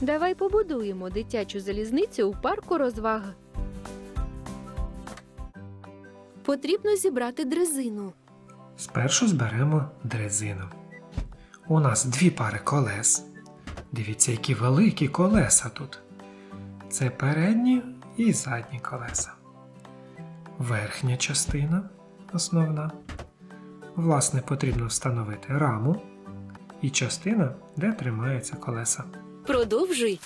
Давай побудуємо дитячу залізницю у парку розваг. Потрібно зібрати дрезину. Спершу зберемо дрезину. У нас дві пари колес. Дивіться, які великі колеса тут. Це передні і задні колеса. Верхня частина основна. Власне, потрібно встановити раму і частина, де тримаються колеса. Продовжуй.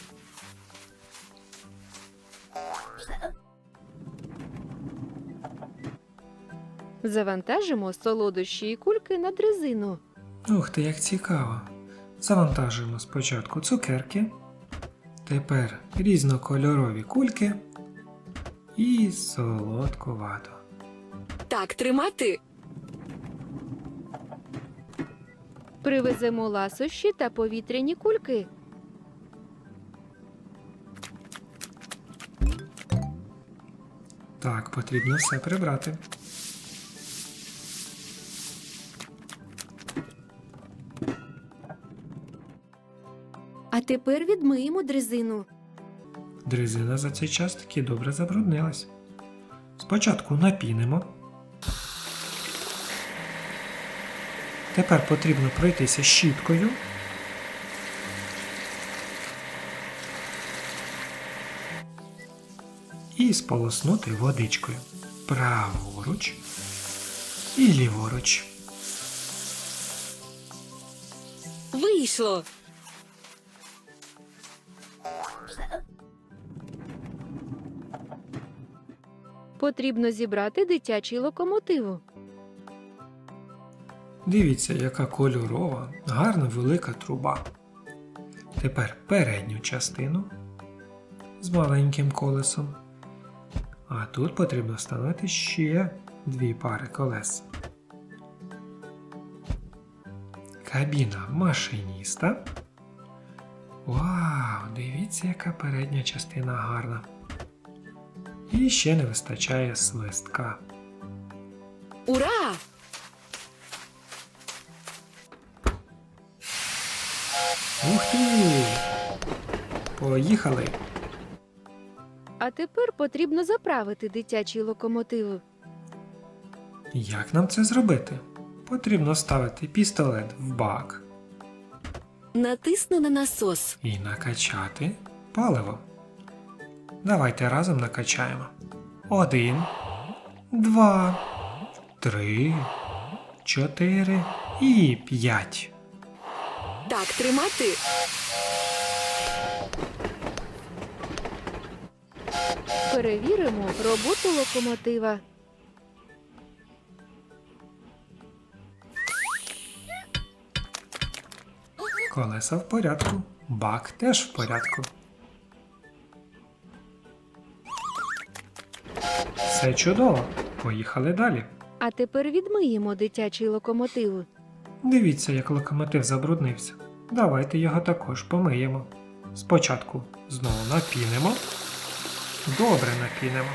Завантажимо солодощі і кульки на дрезину. Ух ти, як цікаво. Завантажуємо спочатку цукерки, тепер різнокольорові кульки і солодку вату. Так тримати. Привеземо ласощі та повітряні кульки. Так, потрібно все прибрати. А тепер відмиємо дрезину. Дрезина за цей час таки добре забруднилась. Спочатку напінимо. Тепер потрібно пройтися щіткою. І сполоснути водичкою. Праворуч і ліворуч. Вийшло. Потрібно зібрати дитячий локомотив. Дивіться, яка кольорова, гарна велика труба. Тепер передню частину з маленьким колесом. А тут потрібно встановити ще дві пари колес. Кабіна машиніста. Вау! Дивіться, яка передня частина гарна. І ще не вистачає свистка. Ура! Ух ти! Поїхали! А тепер потрібно заправити дитячий локомотив. Як нам це зробити? Потрібно ставити пістолет в бак Натисну на насос. і накачати паливо. Давайте разом накачаємо. Один, два, три, чотири і п'ять. Так тримати. Перевіримо роботу локомотива. Колеса в порядку, бак теж в порядку. Все чудово. Поїхали далі. А тепер відмиємо дитячий локомотив. Дивіться, як локомотив забруднився. Давайте його також помиємо. Спочатку знову напінимо. Добре напінимо.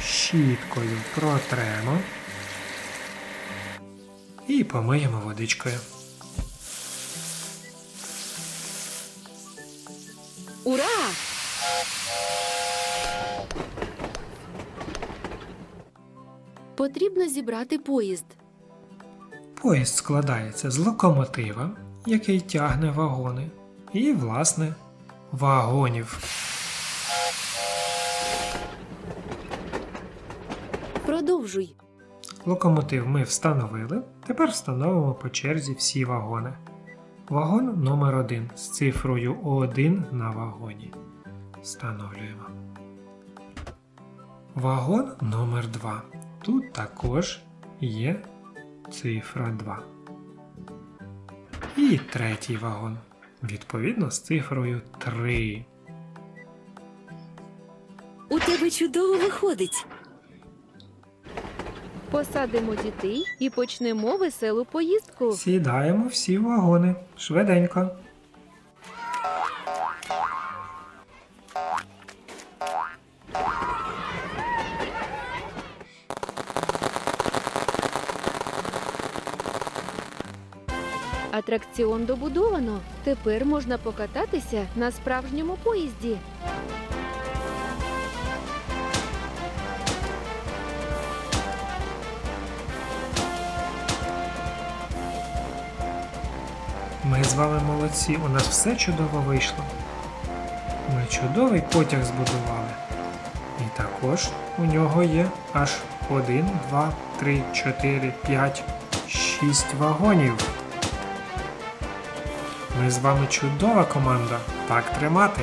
Щіткою протремо. І помиємо водичкою. Ура! Потрібно зібрати поїзд. Поїзд складається з локомотива, який тягне вагони, і, власне, вагонів. Продовжуй. Локомотив ми встановили. Тепер встановимо по черзі всі вагони. Вагон номер 1 з цифрою 1 на вагоні. Встановлюємо. Вагон номер 2 Тут також є цифра 2. І третій вагон. Відповідно з цифрою 3. У тебе чудово виходить. Посадимо дітей і почнемо веселу поїздку. Сідаємо всі в вагони. Швиденько. Атракціон добудовано. Тепер можна покататися на справжньому поїзді. Ми з вами молодці, у нас все чудово вийшло. Ми чудовий потяг збудували. І також у нього є аж 1, 2, 3, 4, 5, 6 вагонів. Ми з вами чудова команда. Так тримати.